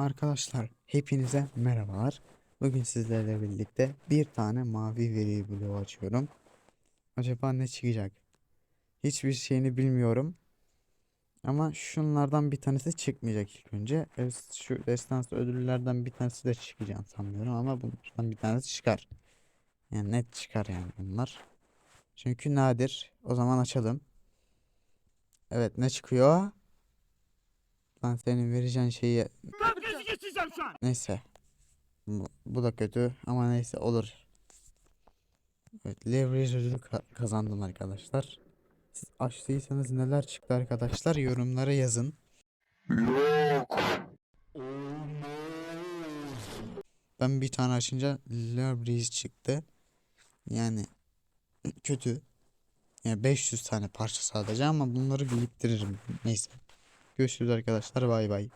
Arkadaşlar hepinize merhabalar. Bugün sizlerle birlikte bir tane mavi veri bloğu açıyorum. Acaba ne çıkacak? Hiçbir şeyini bilmiyorum. Ama şunlardan bir tanesi çıkmayacak ilk önce. Es- Şu destans ödüllerden bir tanesi de çıkacağını sanmıyorum ama bunlardan bir tanesi çıkar. Yani net çıkar yani bunlar. Çünkü nadir. O zaman açalım. Evet ne çıkıyor? Lan senin vereceğin şeyi Geçireceğim şu an. Neyse. Bu, bu da kötü ama neyse olur. Evet, leverage ödülü ka- kazandım arkadaşlar. Siz açtıysanız neler çıktı arkadaşlar yorumlara yazın. Ben bir tane açınca leverage çıktı. Yani kötü. Yani 500 tane parça sadece ama bunları biriktiririm. Neyse. Görüşürüz arkadaşlar. Bay bay.